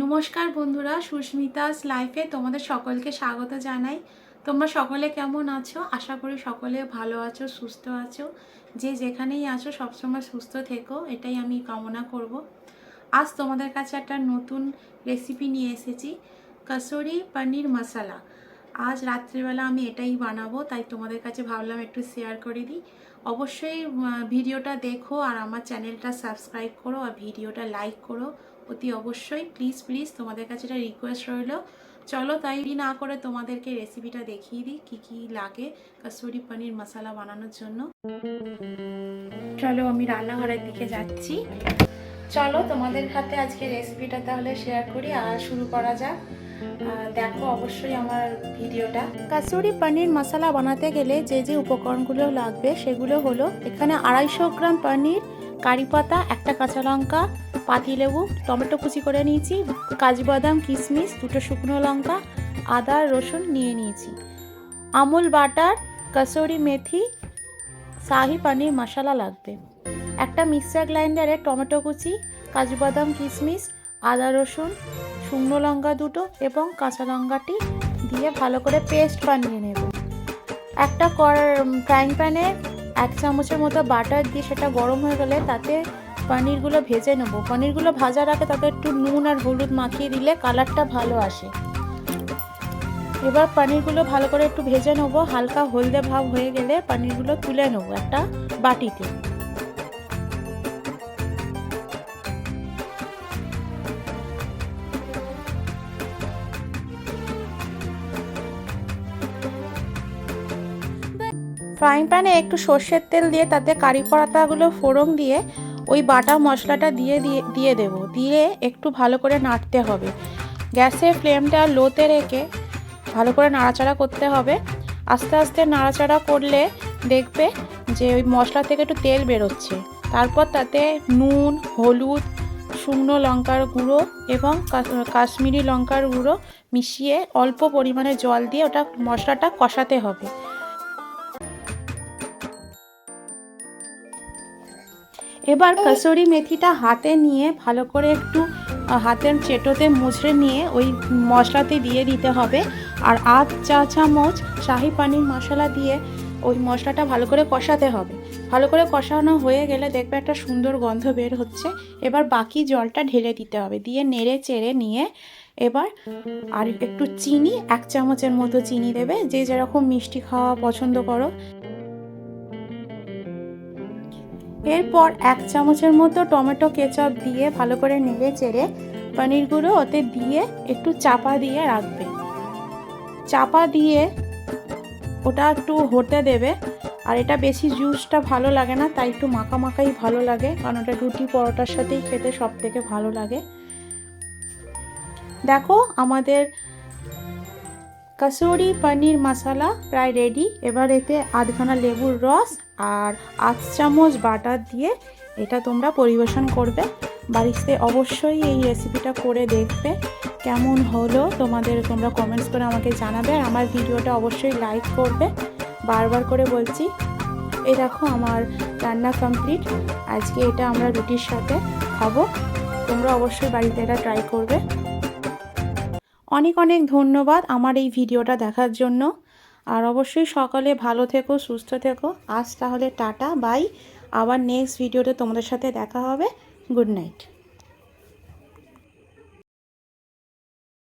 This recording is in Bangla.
নমস্কার বন্ধুরা, সুস্মিতাস লাইফে তোমাদের সকলকে স্বাগত জানাই। তোমরা সকলে কেমন আছো? আশা করি সকলে ভালো আছো, সুস্থ আছো। যে যেখানেই আছো, সবসময় সুস্থ থেকো, এটাই আমি কামনা করব। আজ তোমাদের কাছে একটা নতুন রেসিপি নিয়ে এসেছি, কসুরি পনির মশলা। আজ রাত্রিবেলা আমি এটাই বানাবো, তাই তোমাদের কাছে ভাবলাম একটু শেয়ার করে দিই। অবশ্যই ভিডিওটা দেখো আর আমার চ্যানেলটা সাবস্ক্রাইব করো আর ভিডিওটা লাইক করো। অতি অবশ্যই। প্লিজ প্লিজ তোমাদের কাছে একটা রিকোয়েস্ট রইল। চলো তাই না করে তোমাদেরকে রেসিপিটা দেখিয়ে দিই, কী কী লাগে কসুরি পনির মশলা বানানোর জন্য। চলো আমি রান্নাঘরের দিকে যাচ্ছি। চলো তোমাদের হাতে আজকে রেসিপিটা তাহলে শেয়ার করি, আর শুরু করা যাক। দেখো অবশ্যই আমার ভিডিওটা। কাসুরি পনির মশলা বানাতে গেলে যে যে উপকরণগুলো লাগবে সেগুলো হলো এখানে আড়াইশো গ্রাম পনির, কারি পাতা, একটা কাঁচা লঙ্কা পাতিলেবু টমেটো কুচি করে নিয়েছি, কাজু বাদাম, কিশমিশ, দুটো শুকনো লঙ্কা, আদা, রসুন নিয়ে নিয়েছি। আমুল বাটার, কসুরি মেথি, শাহি পনির মশলা লাগবে। একটা মিক্সার গ্রাইন্ডারে টমেটো কুচি, কাজু বাদাম, কিশমিশ, আদা, রসুন, শুকনো লঙ্কা দুটো এবং কাঁচা লঙ্কাটি দিয়ে ভালো করে পেস্ট বানিয়ে নেব। একটা ফ্রাইং প্যানে এক চামচের মতো বাটার দিয়ে সেটা গরম হয়ে গেলে তাতে পনিরগুলো ভেজে নেব। পনিরগুলো ভাজার আগে তাতে একটু নুন আর হলুদ মাখিয়ে দিলে কালারটা ভালো আসে। এবার পনিরগুলো ভালো করে একটু ভেজে নেব। হালকা হলদে ভাব হয়ে গেলে পনিরগুলো তুলে নেব একটা বাটিতে। ফ্রাইং প্যানে একটু সর্ষের তেল দিয়ে তাতে কারি পাতাগুলো ফোড়ন দিয়ে ওই বাটা মশলাটা দিয়ে দিয়ে দেবো। দিয়ে একটু ভালো করে নাড়তে হবে। গ্যাসের ফ্লেমটা লোতে রেখে ভালো করে নাড়াচাড়া করতে হবে। আস্তে আস্তে নাড়াচাড়া করলে দেখবে যে ওই মশলা থেকে একটু তেল বেরোচ্ছে। তারপর তাতে নুন, হলুদ, শুকনো লঙ্কার গুঁড়ো এবং কাশ্মীরি লঙ্কার গুঁড়ো মিশিয়ে অল্প পরিমাণে জল দিয়ে ওটা মশলাটা কষাতে হবে। এবার কসুরি মেথিটা হাতে নিয়ে ভালো করে একটু হাতের চেটোতে মুছড়ে নিয়ে ওই মশলাতে দিয়ে দিতে হবে। আর আধ চা চামচ শাহি পানির মশলা দিয়ে ওই মশলাটা ভালো করে কষাতে হবে। ভালো করে কষানো হয়ে গেলে দেখবে একটা সুন্দর গন্ধ বের হচ্ছে। এবার বাকি জলটা ঢেলে দিতে হবে। দিয়ে নেড়ে চেড়ে নিয়ে এবার আর একটু চিনি, এক চামচের মতো চিনি দেবে। যে যেরকম মিষ্টি খাওয়া পছন্দ করো। এরপর এক চামচের মতো টমেটো কেচাপ দিয়ে ভালো করে নেড়ে চেড়ে পনিরগুলো ওতে দিয়ে একটু চাপা দিয়ে রাখবে। চাপা দিয়ে ওটা একটু হতে দেবে আর এটা বেশি জুসটা ভালো লাগে না, তাই একটু মাখা মাখাই ভালো লাগে, কারণ ওটা রুটি পরোটার সাথেই খেতে সব থেকে ভালো লাগে। দেখো আমাদের কসুরি পনির মশলা প্রায় রেডি এবার এতে আধখানা লেবুর রস আর আধ চামচ বাটার দিয়ে এটা তোমরা পরিবেশন করবে। বাড়িতে অবশ্যই এই রেসিপিটা করে দেখবে। কেমন হলো তোমাদের তোমরা কমেন্টস করে আমাকে জানাবে। আর আমার ভিডিওটা অবশ্যই লাইক করবে। বারবার করে বলছি, এই দেখো আমার রান্না কমপ্লিট আজকে এটা আমরা রুটির সাথে খাব। তোমরা অবশ্যই বাড়িতে এটা ট্রাই করবে। অনেক অনেক ধন্যবাদ আমার এই ভিডিওটা দেখার জন্য। আর অবশ্যই সকলে ভালো থেকো, সুস্থ থেকো। আজ তাহলে টাটা, বাই। আবার নেক্সট ভিডিওতে তোমাদের সাথে দেখা হবে। Good night